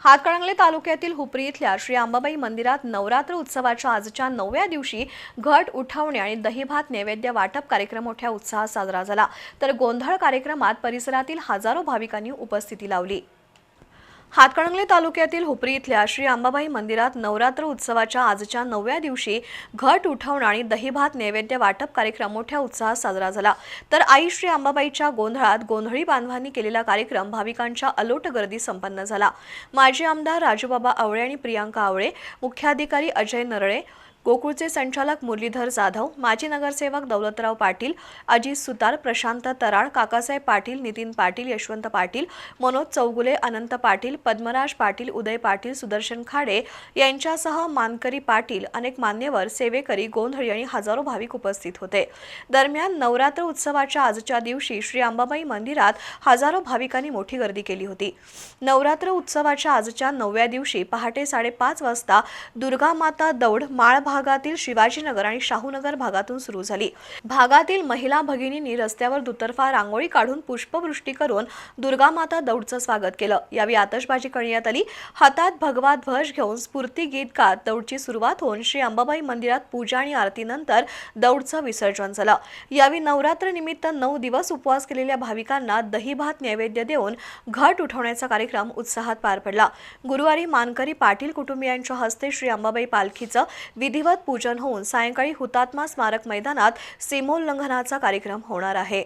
हातकणंगले तालुक्यातील हुपरी इथल्या श्री अंबाबाई मंदिरात नवरात्र उत्सवाच्या आजच्या नवव्या दिवशी घट उठवणे आणि दहीभात नैवेद्य वाटप कार्यक्रम मोठ्या उत्साहात साजरा झाला. तर गोंधळ कार्यक्रमात परिसरातील हजारो भाविकांनी उपस्थिती लावली. हातकणंगले तालुक्यातील हुपरी इथल्या श्री अंबाबाई मंदिरात नवरात्र उत्सवाच्या आजच्या नवव्या दिवशी घट उठवणं आणि दहीभात नैवेद्य वाटप कार्यक्रम मोठ्या उत्साहात साजरा झाला. तर आई श्री अंबाबाईच्या गोंधळात गोंधळी बांधवांनी केलेला कार्यक्रम भाविकांच्या अलोट गर्दी संपन्न झाला. माजी आमदार राजूबाबा आवळे आणि प्रियांका आवळे मुख्याधिकारी अजय नरळे गोकुळचे संचालक मुरलीधर जाधव माजी नगरसेवक दौलतराव पाटील अजित सुतार प्रशांत तराळ काकासाहेब पाटील नितीन पाटील यशवंत पाटील मनोज चौगुले अनंत पाटील पद्मराज पाटील उदय पाटील सुदर्शन खाडे यांच्यासह मानकरी पाटील अनेक मान्यवर सेवेकरी गोंधळी आणि हजारो भाविक उपस्थित होते. दरम्यान नवरात्र उत्सवाच्या आजच्या दिवशी श्री अंबाबाई मंदिरात हजारो भाविकांनी मोठी गर्दी केली होती. नवरात्र उत्सवाच्या आजच्या नवव्या दिवशी पहाटे साडेपाच वाजता दुर्गा माता दौड माळ भागातील शिवाजीनगर आणि शाहूनगर भागातून सुरू झाली. भागातील महिला भगिनींनी रस्त्यावर दुतर्फा रांगोळी काढून पुष्पवृष्टी करून दुर्गा माता दौडचं स्वागत केलं. यावेळी आतषबाजी करण्यात आली. हातात भगवा ध्वज घेऊन स्फूर्ती गीत गात दौडची सुरुवात होऊन श्री अंबाबाई मंदिरात पूजा आणि आरतीनंतर दौडचं विसर्जन झालं. यावेळी नवरात्र निमित्त नऊ दिवस उपवास केलेल्या भाविकांना दहीभात नैवेद्य देऊन घट उठवण्याचा कार्यक्रम उत्साहात पार पडला. गुरुवारी मानकरी पाटील कुटुंबियांच्या हस्ते श्री अंबाबाई पालखीचं विधिवत पूजन होऊन सायंकाळी हुतात्मा स्मारक मैदानात सीमोल्लंघनाचा कार्यक्रम होणार आहे.